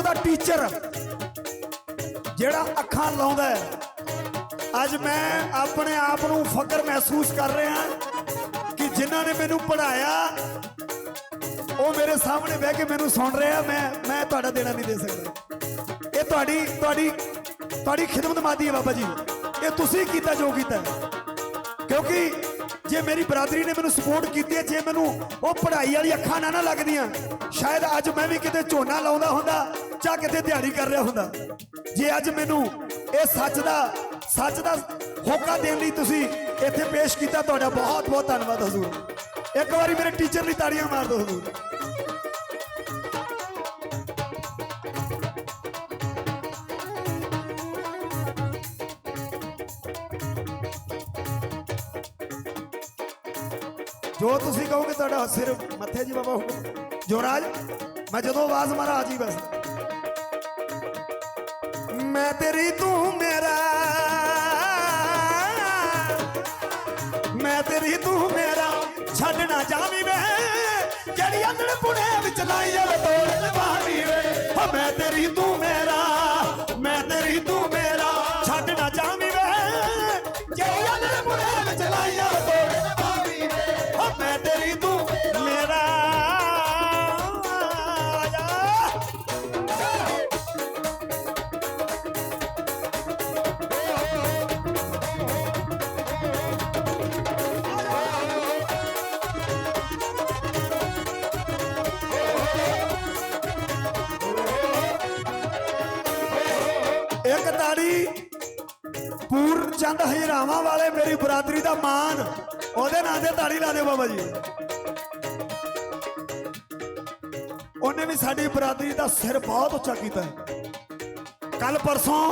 ਉਹਦਾ ਟੀਚਰ ਜਿਹੜਾ ਅੱਖਾਂ ਲਾਉਂਦਾ ਅੱਜ ਮੈਂ ਆਪਣੇ ਆਪ ਨੂੰ ਫਕਰ ਮਹਿਸੂਸ ਕਰ ਰਿਹਾ ਕਿ ਜਿਨ੍ਹਾਂ ਨੇ ਮੈਨੂੰ ਪੜਾਇਆ ਉਹ ਮੇਰੇ ਸਾਹਮਣੇ ਬਹਿ ਕੇ ਮੈਨੂੰ ਸੁਣ ਰਿਹਾ ਮੈਂ ਮੈਂ ਤੁਹਾਡਾ ਦੇਣਾ ਨਹੀਂ ਦੇ ਸਕਦਾ। ਇਹ ਤੁਹਾਡੀ ਤੁਹਾਡੀ ਤੁਹਾਡੀ ਖਿਦਮਤ ਮਾਦੀ ਹੈ ਬਾਬਾ ਜੀ। ਇਹ ਤੁਸੀਂ ਕੀਤਾ, ਜੋ ਕੀਤਾ ਕਿਉਂਕਿ ਜੇ ਮੇਰੀ ਬਰਾਦਰੀ ਨੇ ਮੈਨੂੰ ਸਪੋਰਟ ਕੀਤੀ ਹੈ, ਜੇ ਮੈਨੂੰ ਉਹ ਪੜ੍ਹਾਈ ਵਾਲੀ ਅੱਖਾਂ ਨਾ ਨਾ ਲੱਗਦੀਆਂ, ਸ਼ਾਇਦ ਅੱਜ ਮੈਂ ਵੀ ਕਿਤੇ ਝੋਨਾ ਲਾਉਂਦਾ ਹੁੰਦਾ ਜਾਂ ਕਿਤੇ ਦਿਹਾੜੀ ਕਰ ਰਿਹਾ ਹੁੰਦਾ? ਜੇ ਅੱਜ ਮੈਨੂੰ ਇਹ ਸੱਚ ਦਾ ਸੱਚ ਦਾ ਹੋਕਾ ਦੇਣ ਲਈ ਤੁਸੀਂ ਇੱਥੇ ਪੇਸ਼ ਕੀਤਾ, ਤੁਹਾਡਾ ਬਹੁਤ ਬਹੁਤ ਧੰਨਵਾਦ ਹਜ਼ੂਰ। ਇੱਕ ਵਾਰੀ ਮੇਰੇ ਟੀਚਰ ਲਈ ਤਾੜੀਆਂ ਮਾਰ ਦਿਓ ਹਜ਼ੂਰ। ਜੋ ਤੁਸੀਂ ਕਹੋਗੇ ਤੁਹਾਡਾ ਸਿਰ ਮੱਥੇ ਜੀ ਬਾਬਾ ਹੁਕਮ। ਜੋਰਾਜ ਮੈਂ ਜਦੋਂ ਆਵਾਜ਼ ਮਾਰਾ ਆ ਜੀ ਬਸ। ਜਾਵੀਂ ਵੇ ਜਿਹੜੀ ਅੰਦਰ ਪੁਣੇ ਵਿੱਚ ਲਾਈ ਜਾਵੇ ਤੋੜ ਲਵਾਵੀਂ ਵੇ ਹੋ ਮੈਂ ਤੇਰੀ ਤੂੰ ਮੇਰਾ, ਮੈਂ ਤੇਰੀ ਤੂੰ ਮੇਰਾ, ਛੱਡ ਨਾ ਜਾਵੀਂ ਵੇ ਜਿਹੜੀ ਅੰਦਰ ਪੁਣੇ ਵਿੱਚ ਲਾਈ ਜਾਵੇ ਇੱਕ ਤਾੜੀ ਪੂਰਨ ਚੰਦ ਹਜਰਾਵਾਂ ਵਾਲੇ ਮੇਰੀ ਬਰਾਦਰੀ ਦਾ ਮਾਨ, ਉਹਦੇ ਨਾਂ ਤੇ ਤਾੜੀ ਲਾ ਦਿਓ ਬਾਬਾ ਜੀ। ਉਹਨੇ ਵੀ ਸਾਡੀ ਬਰਾਦਰੀ ਦਾ ਸਿਰ ਬਹੁਤ ਉੱਚਾ ਕੀਤਾ ਕੱਲ ਪਰਸੋਂ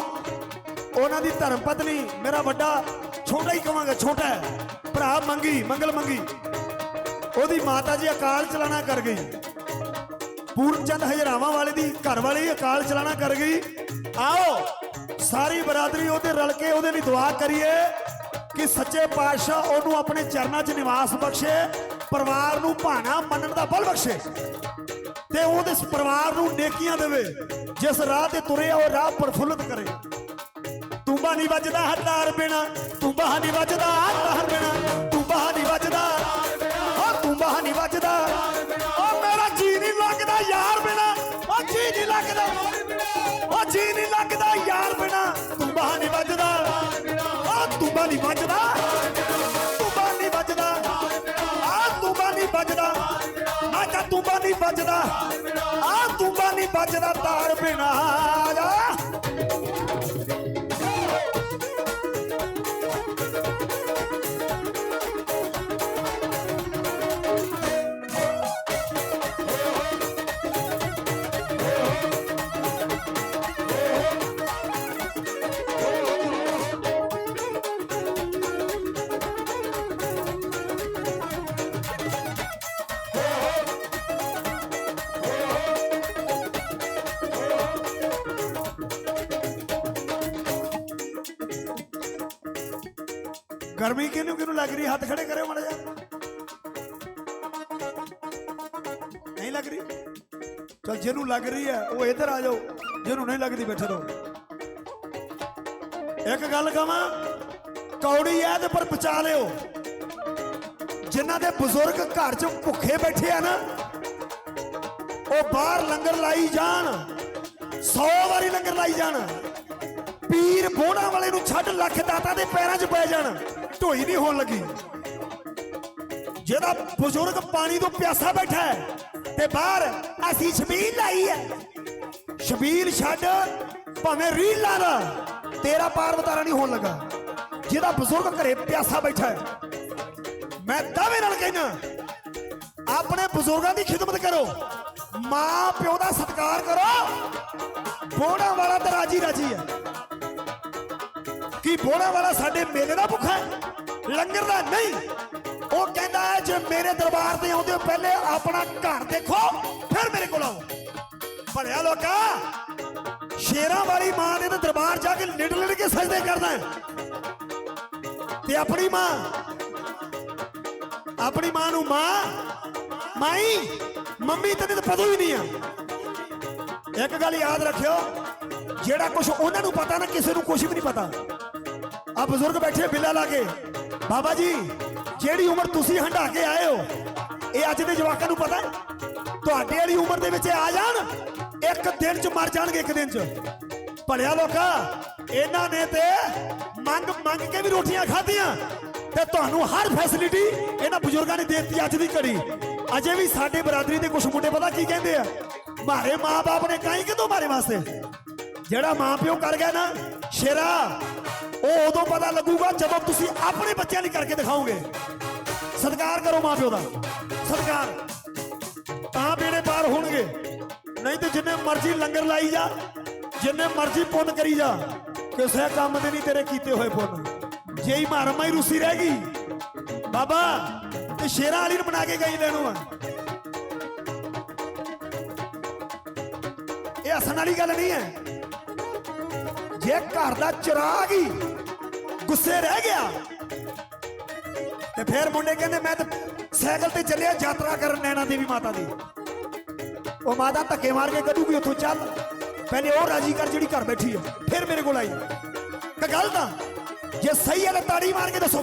ਉਹਨਾਂ ਦੀ ਧਰਮ ਪਤਨੀ, ਮੇਰਾ ਵੱਡਾ ਛੋਟਾ ਹੀ ਕਵਾਂਗਾ, ਛੋਟਾ ਹੈ, ਭਰਾ ਮੰਗੀ, ਮੰਗਲ ਮੰਗੀ। ਉਹਦੀ ਮਾਤਾ ਜੀ ਅਕਾਲ ਚਲਾਣਾ ਕਰ ਗਈ। ਪੂਰਨ ਚੰਦ ਹਜਰਾਵਾਂ ਵਾਲੇ ਦੀ ਘਰ ਵਾਲੀ ਅਕਾਲ ਚਲਾਣਾ ਕਰ ਗਈ। ਆਓ ਸਾਰੀ ਬਰਾਦਰੀ ਉਹਦੇ ਰਲ ਕੇ ਉਹਦੇ ਲਈ ਦੁਆ ਕਰੀਏ ਕਿ ਸੱਚੇ ਪਾਤਸ਼ਾਹ ਉਹਨੂੰ ਆਪਣੇ ਚਰਨਾਂ 'ਚ ਨਿਵਾਸ ਬਖਸ਼ੇ, ਪਰਿਵਾਰ ਨੂੰ ਭਾਣਾ ਮੰਨਣ ਦਾ ਬਲ ਬਖਸ਼ੇ ਤੇ ਉਹਦੇ ਪਰਿਵਾਰ ਨੂੰ ਨੇਕੀਆਂ ਦੇਵੇ, ਜਿਸ ਰਾਹ ਤੇ ਤੁਰੇ ਉਹ ਰਾਹ ਪ੍ਰਫੁੱਲਤ ਕਰੇ। ਤੂੰਬਾ ਨਹੀਂ ਵੱਜਦਾ ਹੱਥਾਰ ਬਿਨਾ, ਤੂੰਬਾ ਨਹੀਂ ਵੱਜਦਾ ਹੱਥਾਰ ਬਿਨਾ, ਤੂੰਬਾ ਨਹੀਂ ਵੱਜਦਾ ਓ ਤੂੰਬਾ ਨਹੀਂ ਵੱਜਦਾ। ਤੂੰਬਾ ਨਹੀਂ ਵੱਜਦਾ। ਤੂੰਬਾ ਨਹੀਂ ਵੱਜਦਾ। ਆ ਤੂੰਬਾ ਨਹੀਂ ਵੱਜਦਾ। ਮੈਂ ਕਾ ਤੂੰਬਾ ਨਹੀਂ ਵੱਜਦਾ। ਆ ਤੂੰਬਾ ਨਹੀਂ ਵੱਜਦਾ ਤਾਰ ਬਿਨਾ ਆ ਗਰਮੀ ਕਿਹਨੂੰ ਕਿਹਨੂੰ ਲੱਗ ਰਹੀ? ਹੱਥ ਖੜੇ ਕਰਿਓ ਮਾੜਾ ਜਿਹਾ। ਨਹੀਂ ਲੱਗ ਰਹੀ? ਚਲ ਜਿਹਨੂੰ ਲੱਗ ਰਹੀ ਹੈ, ਉਹ ਇੱਧਰ ਆ ਜਾਓ। ਜਿਹਨੂੰ ਨਹੀਂ ਲੱਗਦੀ ਬੈਠੇ ਰਹੋ। ਇੱਕ ਗੱਲ ਕਹਾਂ, ਕੌੜੀ ਐ ਤੇ ਪਰ ਬਚਾ ਲਿਓ। ਜਿਨ੍ਹਾਂ ਦੇ ਬਜ਼ੁਰਗ ਘਰ 'ਚ ਭੁੱਖੇ ਬੈਠੇ ਆ ਨਾ, ਉਹ ਬਾਹਰ ਲੰਗਰ ਲਾਈ ਜਾਣ 100 ਵਾਰੀ ਲੰਗਰ ਲਾਈ ਜਾਣ। ਪੀਰ ਬੋੜਾ ਵਾਲੇ ਨੂੰ ਛੱਡ ਲੱਖ ਦਾਤਾ ਦੇ ਪੈਰਾਂ 'ਚ ਪੈ ਜਾਣ। ਢੋਈ ਨਹੀਂ ਹੋਣ ਲੱਗੀ। ਜਿਹਦਾ ਬਜ਼ੁਰਗ ਪਾਣੀ ਤੋਂ ਪਿਆਸਾ ਬੈਠਾ ਹੈ ਤੇ ਬਾਹਰ ਅਸੀਂ ਛਬੀਲ ਲਾਈ ਹੈ। ਛਬੀਲ ਛੱਡ, ਭਾਵੇਂ ਰੀਲ ਲਾ ਲਾ, ਤੇਰਾ ਪਾਰ ਵਤਾਰਾ ਨਹੀਂ ਹੋਣ ਲੱਗਾ। ਜਿਹਦਾ ਬਜ਼ੁਰਗ ਘਰੇ ਪਿਆਸਾ ਬੈਠਾ ਹੈ। ਮੈਂ ਦਾਅਵੇ ਨਾਲ ਕਹਿੰਦਾ, ਆਪਣੇ ਬਜ਼ੁਰਗਾਂ ਦੀ ਖਿਦਮਤ ਕਰੋ। ਮਾਂ ਪਿਓ ਦਾ ਸਤਿਕਾਰ ਕਰੋ। ਬੋੜਾ ਵਾਲਾ ਤਾਂ ਰਾਜੀ ਰਾਜੀ ਹੈ। ਕੀ ਬੋੜਾ ਵਾਲਾ ਸਾਡੇ ਮੇਲੇ ਦਾ ਭੁੱਖਾ ਹੈ? ਲੰਗਰ ਦਾ ਨਹੀਂ। ਉਹ ਕਹਿੰਦਾ ਹੈ, ਜੇ ਮੇਰੇ ਦਰਬਾਰ ਤੇ ਆਉਂਦੇ ਹੋ, ਪਹਿਲੇ ਆਪਣਾ ਘਰ ਦੇਖੋ, ਫਿਰ ਮੇਰੇ ਕੋਲ ਆਓ। ਭੜਿਆ ਲੋਕਾ, ਸ਼ੇਰਾਂ ਵਾਲੀ ਮਾਂ ਦੇ ਦਰਬਾਰ ਜਾ ਕੇ ਲਿੜ ਲਿੜ ਕੇ ਸਜਦੇ ਕਰਦਾ ਤੇ ਆਪਣੀ ਮਾਂ ਆਪਣੀ ਮਾਂ ਨੂੰ ਮਾਂ, ਮਾਈ, ਮੰਮੀ ਤੇ ਤਾਂ ਪਤਾ ਹੀ ਨਹੀਂ ਆ। ਇੱਕ ਗੱਲ ਯਾਦ ਰੱਖਿਓ, ਜਿਹੜਾ ਕੁਝ ਉਹਨਾਂ ਨੂੰ ਪਤਾ ਨਾ, ਕਿਸੇ ਨੂੰ ਕੁਝ ਵੀ ਨਹੀਂ ਪਤਾ। ਆ ਬਜ਼ੁਰਗ ਬੈਠੇ ਬਿੱਲਾ ਲਾ ਕੇ। ਬਾਬਾ ਜੀ ਜਿਹੜੀ ਉਮਰ ਤੁਸੀਂ ਹੰਢਾ ਕੇ ਆਏ ਹੋ? ਇਹ ਅੱਜ ਦੇ ਜਵਾਕਾਂ ਨੂੰ ਪਤਾ ਤੁਹਾਡੇ ਵਾਲੀ ਉਮਰ ਦੇ ਵਿੱਚ ਇਹ ਆ ਜਾਣ। ਇੱਕ ਦਿਨ ਚ ਮਰ ਜਾਣਗੇ, ਇੱਕ ਦਿਨ ਚ। ਭਲਿਆ ਲੋਕਾ, ਇਹਨਾਂ ਨੇ ਤੇ ਮੰਗ ਮੰਗ ਕੇ ਵੀ ਰੋਟੀਆਂ ਖਾਧੀਆਂ। ਤੇ ਤੁਹਾਨੂੰ ਹਰ ਫੈਸਿਲਿਟੀ ਇਹਨਾਂ ਬਜ਼ੁਰਗਾਂ ਨੇ ਦੇ ਦਿੱਤੀ ਅੱਜ ਦੀ ਘੜੀ। ਅਜੇ ਵੀ ਸਾਡੇ ਬਰਾਦਰੀ ਦੇ ਕੁਝ ਮੁੰਡੇ ਪਤਾ ਕੀ ਕਹਿੰਦੇ ਆ? ਮਾਰੇ ਮਾਪੇ ਨੇ ਕਾਈ ਕਿਦੋਂ ਮਾਰੇ ਵਾਸਤੇ? ਜਿਹੜਾ ਮਾਂ ਪਿਓ ਕਰ ਗਿਆ ਨਾ, ਸ਼ੇਰਾ ਉਹ ਉਦੋਂ ਪਤਾ ਲੱਗੂਗਾ ਜਦੋਂ ਤੁਸੀਂ ਆਪਣੇ ਬੱਚਿਆਂ ਲਈ ਕਰਕੇ ਦਿਖਾਓਗੇ। ਸਤਿਕਾਰ ਕਰੋ ਮਾਂ ਪਿਓ ਦਾ। ਸਤਿਕਾਰ। ਤਾਂ ਬੇੜੇ ਪਾਰ ਹੋਣਗੇ। ਨਹੀਂ ਤੇ ਜਿੰਨੇ ਮਰਜ਼ੀ ਲੰਗਰ ਲਾਈ ਜਾ, ਜਿੰਨੇ ਮਰਜ਼ੀ ਪੁੰਨ ਕਰੀ ਜਾ, ਕਿਸੇ ਕੰਮ ਦੇ ਨਹੀਂ ਤੇਰੇ ਕੀਤੇ ਹੋਏ ਪੁੰਨ। ਜੇ ਹੀ ਮਾਰਮਾ ਹੀ ਰੂਸੀ ਰਹਿ ਗਈ, ਬਾਬਾ, ਤੇ ਸ਼ੇਰਾਂ ਵਾਲੀ ਨੂੰ ਬਣਾ ਕੇ ਗਈ ਲੈਣੂ ਆ। ਇਹ ਹੱਸਣ ਵਾਲੀ ਗੱਲ ਨਹੀਂ ਹੈ। ਜੇ ਘਰ ਦਾ ਚਿਰਾਗ ਹੀ ਗੁੱਸੇ ਰਹਿ ਗਿਆ, ਤੇ ਫਿਰ ਮੁੰਡੇ ਕਹਿੰਦੇ, ਮੈਂ ਤਾਂ ਸਾਈਕਲ ਤੇ ਚੱਲਿਆ, ਯਾਤਰਾ ਕਰਨ ਨੈਣਾ ਦੇਵੀ ਮਾਤਾ ਦੀ। ਉਹ ਮਾਤਾ ਧੱਕੇ ਮਾਰ ਕੇ ਕੱਢੂਗੀ, ਉੱਥੋਂ ਚੱਲ। ਪਹਿਲੇ ਉਹ ਰਾਜੀ ਕਰ ਜਿਹੜੀ ਘਰ ਬੈਠੀ ਹੈ ਫਿਰ ਮੇਰੇ ਕੋਲ ਆਈ। ਕਿ ਗੱਲ ਤਾਂ, ਜੇ ਸਹੀ ਹੈ ਤਾਂ ਤਾੜੀ ਮਾਰ ਕੇ ਦੱਸੋ।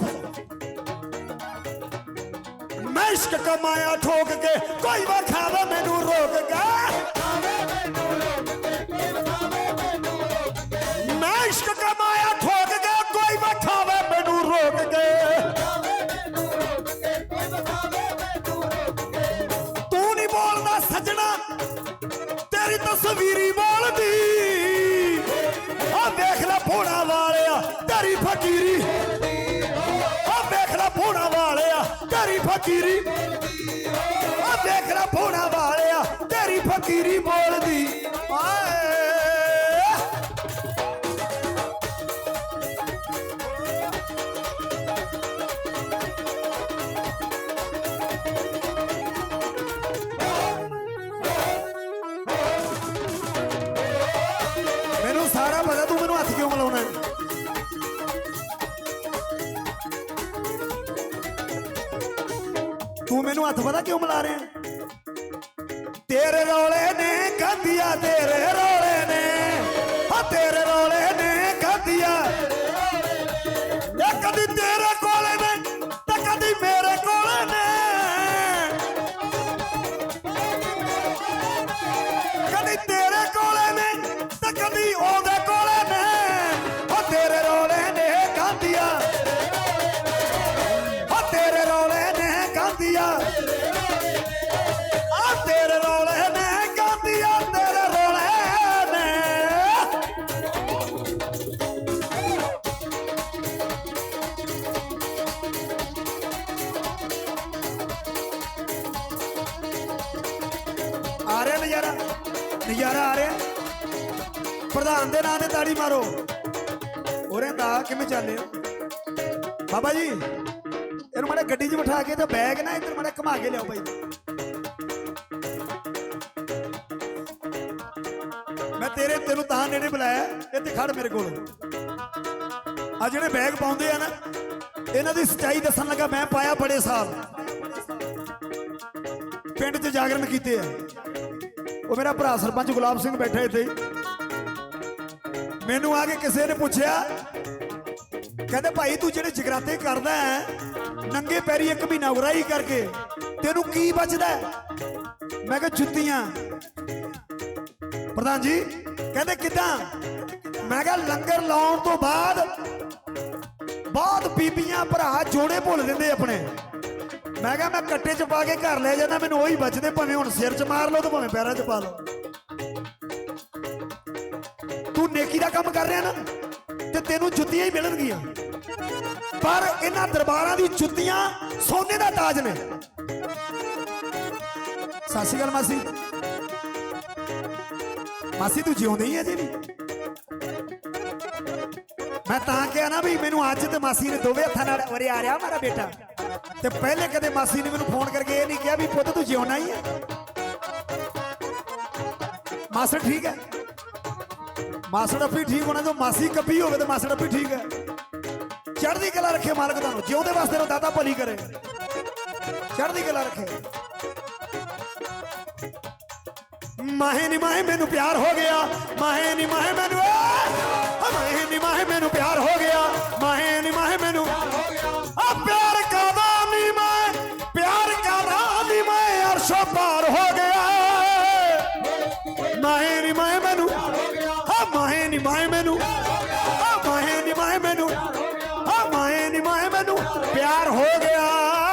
ਮੈਂ ਇਸ਼ਕ ਕਮਾਇਆ ਠੋਕ ਕੇ, ਕੋਈ ਵਖਾਵਾ ਮੈਨੂੰ ਰੋਕ ਕੇ। ਮੈਂ ਫਕੀਰੀ ਆ। ਵੇਖ ਲੈ ਭੋਣਾ ਵਾਲਿਆ ਤੇਰੀ ਫਕੀਰੀ ਬੋਲ ਪ੍ਰਧਾਨ ਦੇ ਨਾਂ ਤਾੜੀ ਮਾਰੋ। ਉਰੇ ਦਾ ਕਿਵੇਂ ਚੱਲੇ ਹੋ ਬਾਬਾ ਜੀ, ਇਹਨੂੰ ਮਾੜਾ ਗੱਡੀ 'ਚ ਬਿਠਾ ਕੇ ਤੇ ਬੈਗ ਨਾ ਇੱਧਰ ਮਾੜਾ ਘੁਮਾ ਕੇ ਲਿਆਓ ਬਾਈ ਮੈਂ ਤੇਰੇ ਤੈਨੂੰ ਤਾਂ ਨੇੜੇ ਬੁਲਾਇਆ, ਇੱਥੇ ਖੜ ਮੇਰੇ ਕੋਲ। ਆ ਜਿਹੜੇ ਬੈਗ ਪਾਉਂਦੇ ਆ ਨਾ, ਇਹਨਾਂ ਦੀ ਸੱਚਾਈ ਦੱਸਣ ਲੱਗਾ ਮੈਂ ਪਾਇਆ ਬੜੇ ਸਾਲ। ਪਿੰਡ 'ਚ ਜਾਗਰਣ ਕੀਤੇ ਆ। ਉਹ ਮੇਰਾ ਭਰਾ ਸਰਪੰਚ ਗੁਲਾਬ ਸਿੰਘ ਬੈਠਾ ਇੱਥੇ। ਮੈਨੂੰ ਆ ਕੇ ਕਿਸੇ ਨੇ ਪੁੱਛਿਆ, ਕਹਿੰਦੇ ਭਾਈ ਤੂੰ ਜਿਹੜੇ ਜਗਰਾਤੇ ਕਰਦਾ ਹੈ, ਨੰਗੇ ਪੈਰੀ ਇੱਕ ਮਹੀਨਾ ਉਰਾਈ ਕਰਕੇ, ਤੈਨੂੰ ਕੀ ਬਚਦਾ ਮੈਂ ਕਿਹਾ ਜੁੱਤੀਆਂ। ਪ੍ਰਧਾਨ ਜੀ, ਕਹਿੰਦੇ ਕਿਦਾਂ? ਮੈਂ ਕਿਹਾ ਲੰਗਰ ਲਾਉਣ ਤੋਂ ਬਾਅਦ ਬਹੁਤ ਬੀਬੀਆਂ ਭਰਾ ਜੋੜੇ ਭੁੱਲ ਦਿੰਦੇ ਆਪਣੇ। ਮੈਂ ਕਿਹਾ ਮੈਂ ਕੱਟੇ ਚ ਪਾ ਕੇ ਘਰ ਲੈ ਜਾਂਦਾ, ਮੈਨੂੰ ਉਹੀ ਬਚਦੇ, ਭਾਵੇਂ ਹੁਣ ਸਿਰ ਚ ਮਾਰ ਲਓ ਤੇ ਭਾਵੇਂ ਪੈਰਾਂ ਚ ਪਾ ਲਓ। ਤੂੰ ਨੇਕੀ ਦਾ ਕੰਮ ਕਰ ਰਿਹਾ ਨਾ, ਤੇ ਤੈਨੂੰ ਜੁੱਤੀਆਂ ਹੀ ਮਿਲਣਗੀਆਂ। ਪਰ ਇਹਨਾਂ ਦਰਬਾਰਾਂ ਦੀ ਜੁੱਤੀਆਂ ਸੋਨੇ ਦਾ ਤਾਜ ਨੇ। ਸਤਿ ਸ਼੍ਰੀ ਅਕਾਲ ਮਾਸੀ। ਮਾਸੀ, ਤੂੰ ਜਿਉਂਦੀ ਹੀ ਹੈ ਜੀ? ਵੀ ਮੈਂ ਤਾਂ ਕਿਹਾ ਨਾ ਵੀ ਮੈਨੂੰ ਅੱਜ ਤੇ ਮਾਸੀ ਨੇ ਦੋਵੇਂ ਹੱਥਾਂ ਨਾਲ ਉਰੇ ਆ ਰਿਹਾ ਮੇਰਾ ਬੇਟਾ। ਤੇ ਪਹਿਲੇ ਕਦੇ ਮਾਸੀ ਨੇ ਮੈਨੂੰ ਫੋਨ ਕਰਕੇ ਇਹ ਨਹੀਂ ਕਿਹਾ ਵੀ ਪੁੱਤ ਤੂੰ ਜਿਉਣਾ ਹੀ ਹੈ ਮਾਸੜ ਠੀਕ ਹੈ। ਮਾਸੜ ਆਪੀ ਠੀਕ ਹੋਣਾ ਜੋ ਮਾਸੀ ਕੱਪੀ ਹੋਵੇ ਤੇ ਮਾਸੜ ਆਪੀ ਠੀਕ ਹੈ। ਚੜ੍ਹਦੀ ਕਲਾ ਰੱਖੇ ਮਾਲਕ ਤੁਹਾਨੂੰ ਜਿਉਂਦੇ ਵਾਸਤੇ ਨੂੰ ਦਾਤਾ ਭਲੀ ਕਰੇ। ਚੜ੍ਹਦੀ ਕਲਾ ਰੱਖੇ। ਮਾਹੇ ਨੀ ਮਾਹੇ ਮੈਨੂੰ ਪਿਆਰ ਹੋ ਗਿਆ, ਮਾਹੇ ਨੀ ਮਾਹੇ ਮੈਨੂੰ ਏ। ਮਾਹੇ ਨੀ ਮਾਹੇ ਮੈਨੂੰ ਪਿਆਰ ਹੋ ਗਿਆ, ਮਾਹੇ ਮਾਹੇ ਮੈਨੂੰ। ਆ ਮਾਹੇ ਨੀ ਮਾਹੇ ਮੈਨੂੰ। ਆ ਮਾਹੇ ਨੀ ਮਾਹੇ ਮੈਨੂੰ। ਪਿਆਰ ਹੋ ਗਿਆ।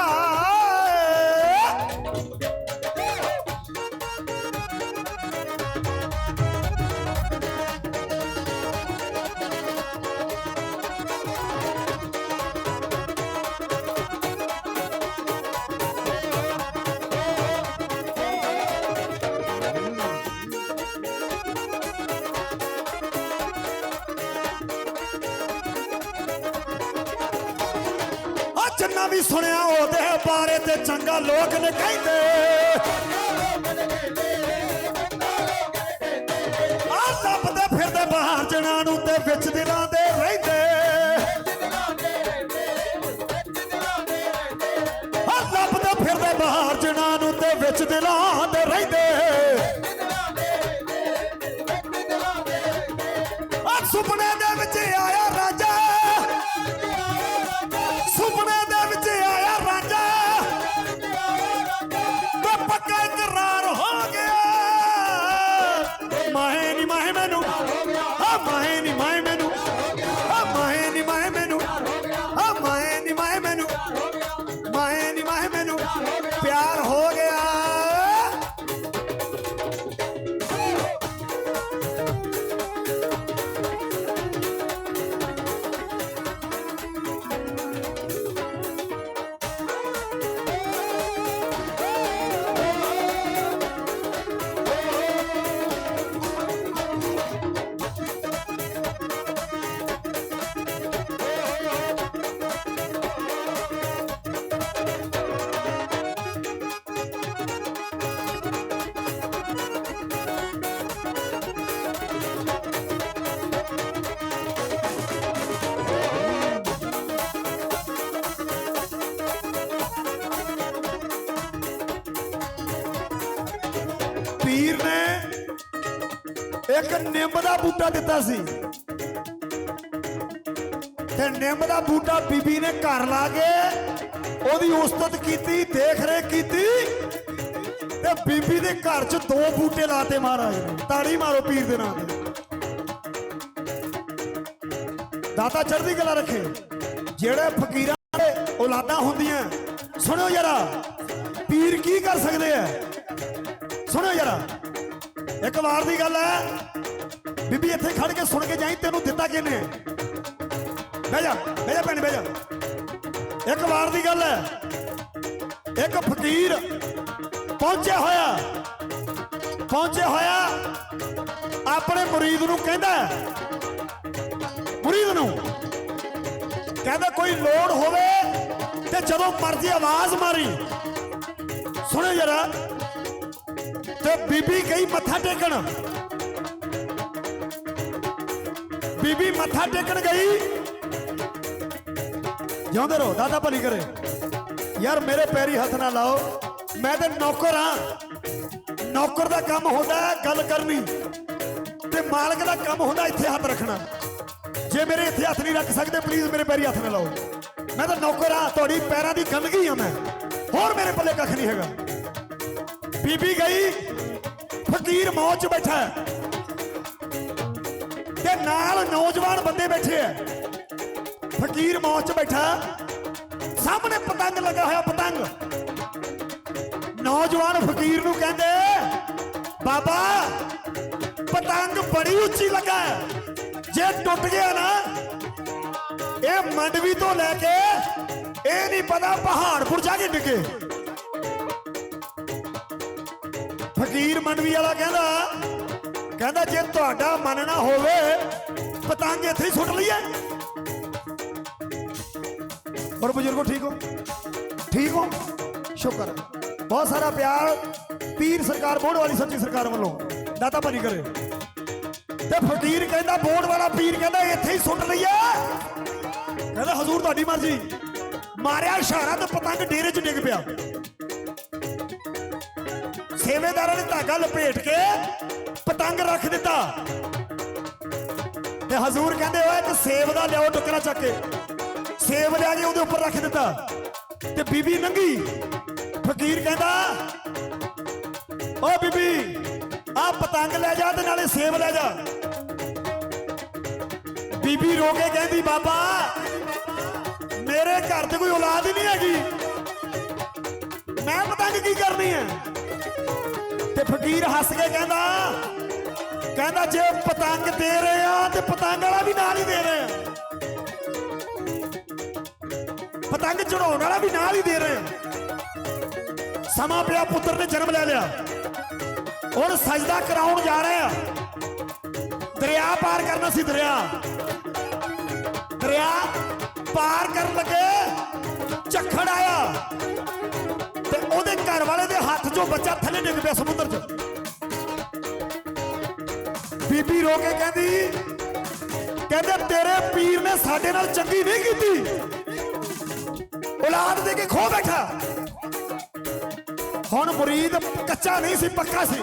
ਆ ਵੀ ਸੁਣਿਆ ਉਹਦੇ ਬਾਰੇ ਤੇ ਚੰਗਾ ਲੋਕ ਨੇ ਕਹਿੰਦੇ। ਆ ਲੱਭਦੇ ਫਿਰਦੇ ਬਾਹਰ ਜਣਾ ਨੂੰ ਤੇ ਵਿੱਚ ਦਿਲਾਂ ਦੇ ਰਹਿੰਦੇ। ਆ ਲੱਭਦੇ ਫਿਰਦੇ ਬਾਹਰ ਜਣਾ ਨੂੰ ਤੇ ਵਿੱਚ ਦਿਲਾਂ ਦੇ ਪੀਰ ਨੇ ਇੱਕ ਨਿੰਮ ਦਾ ਬੂਟਾ ਦਿੱਤਾ ਸੀ। ਤੇ ਨਿੰਮ ਦਾ ਬੂਟਾ ਬੀਬੀ ਨੇ ਘਰ ਲਾ ਕੇ ਉਹਦੀ ਉਸਤਤ ਕੀਤੀ ਦੇਖ ਰੇਖ ਕੀਤੀ ਤੇ ਬੀਬੀ ਦੇ ਘਰ 'ਚ ਦੋ ਬੂਟੇ ਲਾਤੇ ਮਹਾਰਾਜ ਤਾੜੀ ਮਾਰੋ ਪੀਰ ਦੇ ਨਾਂ ਤੇ। ਦਾਤਾ ਚੜ੍ਹਦੀ ਕਲਾ ਰੱਖੇ। ਜਿਹੜੇ ਫਕੀਰਾਂ ਦੇ ਔਲਾਦਾਂ ਹੁੰਦੀਆਂ, ਸੁਣੋ ਜਰਾ, ਪੀਰ ਕੀ ਕਰ ਸਕਦੇ ਆ? ਸੁਣੋ ਯਾਰ। ਇੱਕ ਵਾਰ ਦੀ ਗੱਲ ਹੈ। ਬੀਬੀ ਇੱਥੇ ਖੜ ਕੇ ਸੁਣ ਕੇ ਜਾਈ, ਤੈਨੂੰ ਦਿੱਤਾ ਕਿਹਨੇ? ਬਹਿ ਜਾ ਬਹਿ ਜਾ ਭੈਣ, ਬਹਿ ਜਾ। ਇੱਕ ਵਾਰ ਦੀ ਗੱਲ ਹੈ। ਇੱਕ ਫਕੀਰ ਪਹੁੰਚਿਆ ਹੋਇਆ। ਪਹੁੰਚਿਆ ਹੋਇਆ। ਆਪਣੇ ਮੁਰੀਦ ਨੂੰ ਕਹਿੰਦਾ ਮੁਰੀਦ ਨੂੰ। ਕਹਿੰਦਾ, ਕੋਈ ਲੋੜ ਹੋਵੇ ਤੇ ਜਦੋਂ ਮਰਜ਼ੀ ਆਵਾਜ਼ ਮਾਰੀ। ਸੁਣੋ ਜਰਾ ਤੇ ਬੀਬੀ ਗਈ ਮੱਥਾ ਟੇਕਣ। ਬੀਬੀ ਮੱਥਾ ਟੇਕਣ ਗਈ। ਜਿਉਂਦੇ ਰਹੋ, ਦਾਦਾ ਭਲੀ ਕਰੇ। ਯਾਰ ਮੇਰੇ ਪੈਰੀ ਹੱਥ ਨਾ ਲਾਓ। ਮੈਂ ਤੇ ਨੌਕਰ ਹਾਂ। ਨੌਕਰ ਦਾ ਕੰਮ ਹੁੰਦਾ ਹੈ ਗੱਲ ਕਰਨੀ। ਤੇ ਮਾਲਕ ਦਾ ਕੰਮ ਹੁੰਦਾ ਇੱਥੇ ਹੱਥ ਰੱਖਣਾ। ਜੇ ਮੇਰੇ ਇੱਥੇ ਹੱਥ ਨਹੀਂ ਰੱਖ ਸਕਦੇ ਪਲੀਜ਼ ਮੇਰੇ ਪੈਰੀ ਹੱਥ ਨਾ ਲਾਓ। ਮੈਂ ਤਾਂ ਨੌਕਰ ਹਾਂ, ਤੁਹਾਡੀ ਪੈਰਾਂ ਦੀ ਗੰਦਗੀ ਆ ਮੈਂ। ਹੋਰ ਮੇਰੇ ਪੱਲੇ ਕੱਖ ਨਹੀਂ ਹੈਗਾ। ਬੀਬੀ ਗਈ। ਫਕੀਰ ਮੌਜ 'ਚ ਬੈਠਾ ਹੈ। ਤੇ ਨਾਲ ਨੌਜਵਾਨ ਬੰਦੇ ਬੈਠੇ ਐ ਫਕੀਰ ਮੌਜ 'ਚ ਬੈਠਾ ਸਾਹਮਣੇ ਪਤੰਗ ਲੱਗਾ ਹੋਇਆ ਪਤੰਗ। ਨੌਜਵਾਨ ਫਕੀਰ ਨੂੰ ਕਹਿੰਦੇ, ਬਾਬਾ, ਪਤੰਗ ਬੜੀ ਉੱਚੀ ਲੱਗਾ ਜੇ ਟੁੱਟ ਗਿਆ ਨਾ, ਇਹ ਮੰਡਵੀ ਤੋਂ ਲੈ ਕੇ, ਇਹ ਨਹੀਂ ਪਤਾ ਪਹਾੜਪੁਰ ਜਾ ਕੇ ਡਿੱਗੇ। ਫਕੀਰ ਮੰਡਵੀ ਵਾਲਾ ਕਹਿੰਦਾ ਕਹਿੰਦਾ ਜੇ ਤੁਹਾਡਾ ਮੰਨਣਾ ਹੋਵੇ, ਪਤੰਗ ਇੱਥੇ ਹੀ ਸੁੱਟ ਲਈਏ। ਹੋਰ ਬਜ਼ੁਰਗੋ, ਠੀਕ ਹੋ? ਠੀਕ ਹੋ? ਸ਼ੁਕਰ। ਬਹੁਤ ਸਾਰਾ ਪਿਆਰ ਪੀਰ ਸਰਕਾਰ ਬੋੜ ਵਾਲੀ ਸੱਚੀ ਸਰਕਾਰ ਵੱਲੋਂ। ਦਾਤਾ ਭਰੀ ਕਰੇ। ਤੇ ਫਕੀਰ ਕਹਿੰਦਾ ਬੋੜ ਵਾਲਾ ਪੀਰ ਕਹਿੰਦਾ, ਇੱਥੇ ਹੀ ਸੁੱਟ ਲਈਏ। ਕਹਿੰਦਾ, ਹਜ਼ੂਰ ਤੁਹਾਡੀ ਮਰਜ਼ੀ। ਮਾਰਿਆ, ਇਸ਼ਾਰਾ ਤੇ ਪਤੰਗ ਡੇਰੇ 'ਚ ਡਿੱਗ ਪਿਆ। ਸੇਵੇਦਾਰਾਂ ਨੇ ਧਾਗਾ ਲਪੇਟ ਕੇ ਪਤੰਗ ਰੱਖ ਦਿੱਤਾ। ਤੇ ਹਜ਼ੂਰ ਕਹਿੰਦੇ, ਓਏ, ਇੱਕ ਸੇਬ ਦਾ ਲਿਆਓ ਟੁਕੜਾ ਚੱਕ ਕੇ। ਸੇਬ ਲਿਆ ਕੇ ਉਹਦੇ ਉੱਪਰ ਰੱਖ ਦਿੱਤਾ। ਤੇ ਬੀਬੀ ਨੰਗੀ। ਫਕੀਰ ਕਹਿੰਦਾ, ਓ ਬੀਬੀ ਆ ਪਤੰਗ ਲੈ ਜਾ ਤੇ ਨਾਲੇ ਸੇਬ ਲੈ ਜਾ। ਬੀਬੀ ਰੋ ਕੇ ਕਹਿੰਦੀ, ਬਾਬਾ, ਮੇਰੇ ਘਰ ਚ ਕੋਈ ਔਲਾਦ ਹੀ ਨਹੀਂ ਹੈਗੀ। ਮੈਂ ਪਤੰਗ ਕੀ ਕਰਨੀ ਹੈ? ਫਕੀਰ ਹੱਸ ਕੇ ਕਹਿੰਦਾ ਕਹਿੰਦਾ ਜੇ ਪਤੰਗ ਦੇ ਰਹੇ ਆ, ਤੇ ਪਤੰਗ ਵਾਲਾ ਵੀ ਨਾਲ ਹੀ ਦੇ ਰਹੇ। ਆ ਪਤੰਗ ਚੜਾਉਣ ਵਾਲਾ ਵੀ ਨਾਲ ਹੀ ਦੇ ਰਹੇ। ਆ ਸਮਾਂ ਪਿਆ, ਪੁੱਤਰ ਨੇ ਜਨਮ ਲੈ ਲਿਆ। ਹੁਣ ਸਜਦਾ ਕਰਾਉਣ ਜਾ ਰਹੇ ਆ। ਦਰਿਆ ਪਾਰ ਕਰਨਾ ਸੀ ਦਰਿਆ। ਦਰਿਆ ਪਾਰ ਕਰਨ ਲੱਗੇ, ਝੱਖੜ ਆਇਆ। ਵਾਲੇ ਬੱਚਾ ਥੱਲੇ ਡਿੱਗ ਪਿਆ ਸਮੁੰਦਰ 'ਚ। ਬੀਬੀ ਰੋ ਕੇ ਕਹਿੰਦੀ, ਕਹਿੰਦੇ ਤੇਰੇ ਪੀਰ ਨੇ ਸਾਡੇ ਨਾਲ ਚੰਗੀ ਨਹੀਂ ਕੀਤੀ। ਔਲਾਦ ਦੇ ਕੇ ਖੋ ਬੈਠਾ। ਹੁਣ ਮੁਰੀਦ ਕੱਚਾ ਨਹੀਂ ਸੀ, ਪੱਕਾ ਸੀ।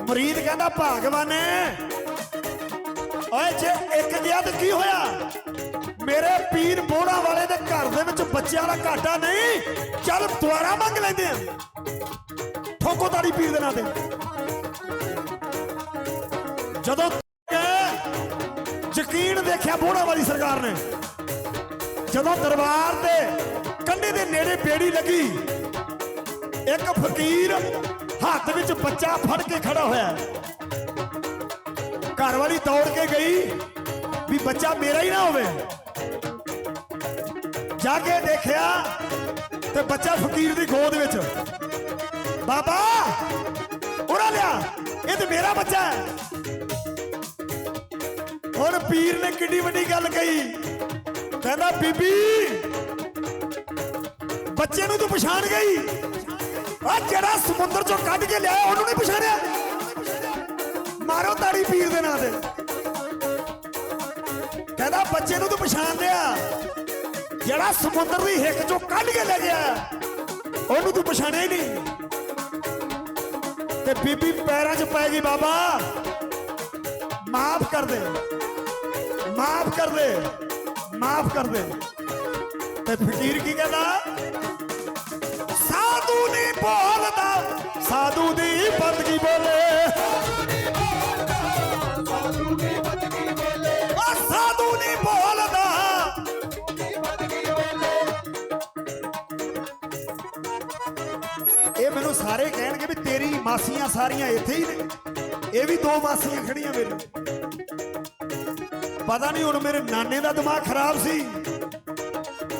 ਮੁਰੀਦ ਕਹਿੰਦਾ, ਭਾਗਵਾਨੇ, ਓਏ ਜੇ ਇੱਕ ਗਿਆ ਤਾਂ ਕੀ ਹੋਇਆ? ਮੇਰੇ ਪੀਰ ਬੋੜਾ ਵਾਲੇ ਦੇ ਘਰ ਦੇ ਵਿੱਚ ਬੱਚਿਆਂ ਦਾ ਘਾਟਾ ਨਹੀਂ, ਚੱਲ ਦੁਆਰਾ ਮੰਗ ਲੈਂਦੇ ਆ। ਠੋਕੋ ਤਾੜੀ ਪੀਰ ਦੇ ਨਾਂ ਤੇ ਜਦੋਂ ਯਕੀਨ ਦੇਖਿਆ ਬੋੜਾ ਵਾਲੀ ਸਰਕਾਰ ਨੇ, ਜਦੋਂ ਦਰਬਾਰ ਤੇ ਕੰਢੇ ਦੇ ਨੇੜੇ ਬੇੜੀ ਲੱਗੀ, ਇੱਕ ਫਕੀਰ ਹੱਥ ਵਿੱਚ ਬੱਚਾ ਫੜ ਕੇ ਖੜਾ ਹੋਇਆ। ਹੈ। ਘਰ ਵਾਲੀ ਦੌੜ ਕੇ ਗਈ ਵੀ ਬੱਚਾ ਮੇਰਾ ਹੀ ਨਾ ਹੋਵੇ। ਜਾ ਕੇ ਦੇਖਿਆ ਤੇ ਬੱਚਾ ਫਕੀਰ ਦੀ ਗੋਦ ਵਿੱਚ। ਬਾਬਾ, ਉਰਾ ਲਿਆ। ਇਹ ਤੇ ਮੇਰਾ ਬੱਚਾ ਹੈ। ਹੁਣ ਪੀਰ ਨੇ ਕਿੰਨੀ ਵੱਡੀ ਗੱਲ ਕਹੀ। ਕਹਿੰਦਾ, ਬੀਬੀ, ਬੱਚੇ ਨੂੰ ਤੂੰ ਪਛਾਣ ਗਈ। ਆ ਜਿਹੜਾ ਸਮੁੰਦਰ ਚੋਂ ਕੱਢ ਕੇ ਲਿਆਇਆ, ਉਹਨੂੰ ਨਹੀਂ ਪਛਾਣਿਆ। ਮਾਰੋ ਤਾੜੀ ਪੀਰ ਦੇ ਨਾਂ ਤੇ। ਕਹਿੰਦਾ, ਬੱਚੇ ਨੂੰ ਤੂੰ ਪਛਾਣ ਲਿਆ। ਜਿਹੜਾ ਸਮੁੰਦਰ ਦੀ ਹਿੱਕ ਚੋਂ ਕੱਢ ਕੇ ਲੈ ਗਿਆ, ਉਹਨੂੰ ਤੂੰ ਪਛਾਣਿਆ ਹੀ ਨਹੀਂ। ਤੇ ਬੀਬੀ ਪੈਰਾਂ 'ਚ ਪੈ ਗਈ ਬਾਬਾ। ਮਾਫ ਕਰ ਦੇ। ਮਾਫ ਕਰ ਦੇ। ਮਾਫ ਕਰ ਦੇ। ਤੇ ਫਕੀਰ ਕੀ ਕਹਿੰਦਾ? ਸਾਧੂ ਨਹੀਂ ਬੋਲਦਾ, ਸਾਧੂ ਦੀ ਬੰਦਗੀ ਬੋਲੇ। ਸਾਧੂ ਨਹੀਂ ਬੋਲਦਾ। ਇਹ ਮੈਨੂੰ ਸਾਰੇ ਕਹਿਣਗੇ ਮਾਸੀਆਂ ਸਾਰੀਆਂ ਇੱਥੇ ਹੀ ਨੇ। ਇਹ ਵੀ ਦੋ ਮਾਸੀਆਂ ਖੜੀਆਂ ਮੇਰੇ ਪਤਾ ਨਹੀਂ ਹੁਣ ਮੇਰੇ ਨਾਨੇ ਦਾ ਦਿਮਾਗ ਖਰਾਬ ਸੀ।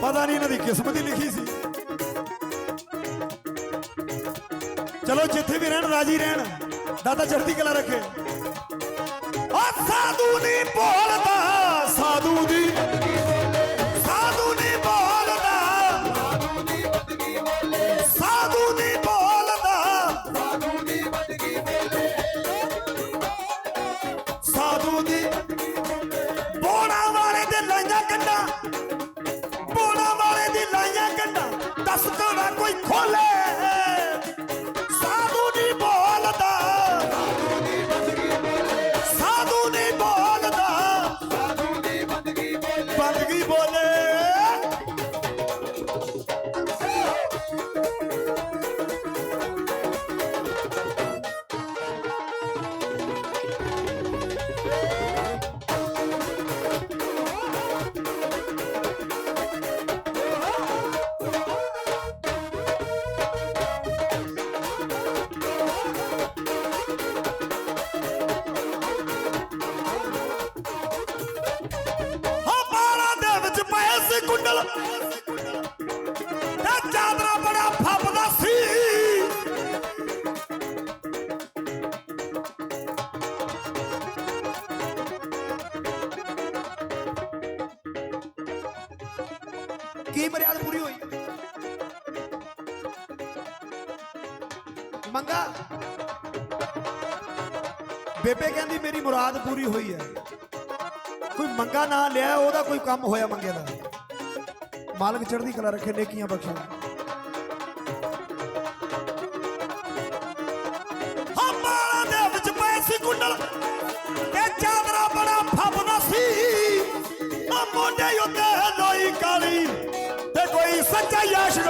ਪਤਾ ਨਹੀਂ ਇਹਨਾਂ ਦੀ ਕਿਸਮਤ ਹੀ ਲਿਖੀ ਸੀ। ਚਲੋ ਜਿੱਥੇ ਵੀ ਰਹਿਣ, ਰਾਜੀ ਰਹਿਣ। ਦਾਦਾ ਚੜ੍ਹਦੀ ਕਲਾ ਰੱਖੇ। ਆ ਸਾਧੂ ਨਹੀਂ ਬੋਲਦਾ ਸਾਧੂ ਦੀ ਕੋਣਾ ਕੋਈ ਸੀ ਕੁੰਡਲ ਚਾਦਰਾ ਬੜਾ ਫੱਬਦਾ ਸੀ। ਕੀ ਮਰਿਆਦਾ ਪੂਰੀ ਹੋਈ? ਮੰਗਾ। ਬੇਬੇ ਕਹਿੰਦੀ ਮੇਰੀ ਮੁਰਾਦ ਪੂਰੀ ਹੋਈ ਹੈ। ਕੋਈ ਮੰਗਾ ਨਾ ਲਿਆ, ਉਹਦਾ ਕੋਈ ਕੰਮ ਹੋਇਆ ਮੰਗੇ ਦਾ। ਮਾਲਕ ਚੜ੍ਹਦੀ ਕਲਾ ਰੱਖੇ, ਨੇਕੀਆਂ ਬਖਸ਼ੇ। ਹਮਾਰਾ ਦੇ ਵਿੱਚ ਪਏ ਸੀ ਕੁੰਡਲ ਤੇ ਚਾਦਰਾ ਬੜਾ ਫੱਬਦਾ ਸੀ। ਆ ਮੋਢੇ ਉੱਤੇ ਲੋਈ ਕਾਲੀ ਤੇ ਕੋਈ ਸੱਚਾ ਯਾਸ਼ਕ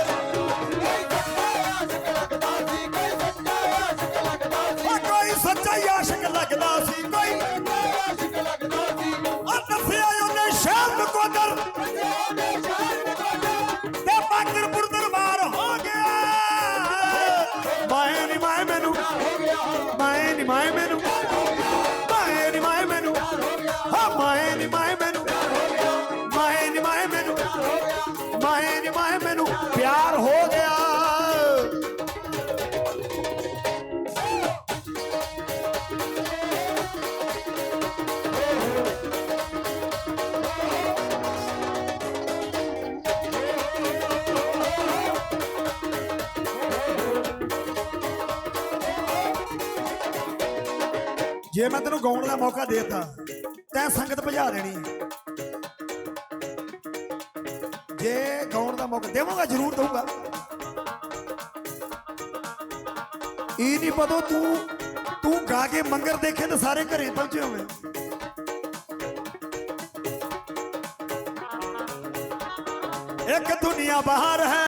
ਕੋਈ ਸੱਚਾ ਯਾਸ਼ਕ ਲੱਗਦਾ ਸੀ, ਕੋਈ। ਆ ਦੱਸਿਆ ਉਹਨੇ ਸ਼ਾਮ ਕੋਦਰ। ਮਾਏ ਨੀ ਮਾਏ ਮੈਨੂੰ। ਮਾਏ ਨੀ ਮਾਏ ਮੈਨੂੰ। ਹਾਂ ਮਾਏ ਨੀ ਮਾਏ ਜੇ ਮੈਂ ਤੈਨੂੰ ਗਾਉਣ ਦਾ ਮੌਕਾ ਦੇਤਾ, ਤੈਂ ਸੰਗਤ ਭਜਾ ਦੇਣੀ ਜੇ ਗਾਉਣ ਦਾ ਮੌਕਾ ਦੇਵਾਂਗਾ, ਜ਼ਰੂਰ ਦਊਗਾ। ਇਹ ਨਹੀਂ ਪਤਾ ਤੂੰ ਤੂੰ ਗਾ ਕੇ ਮੰਗਰ ਦੇਖੇ ਤਾਂ ਸਾਰੇ ਘਰੇ ਪਹੁੰਚੇ ਹੋਵੇ। ਇੱਕ ਦੁਨੀਆ ਬਾਹਰ ਹੈ।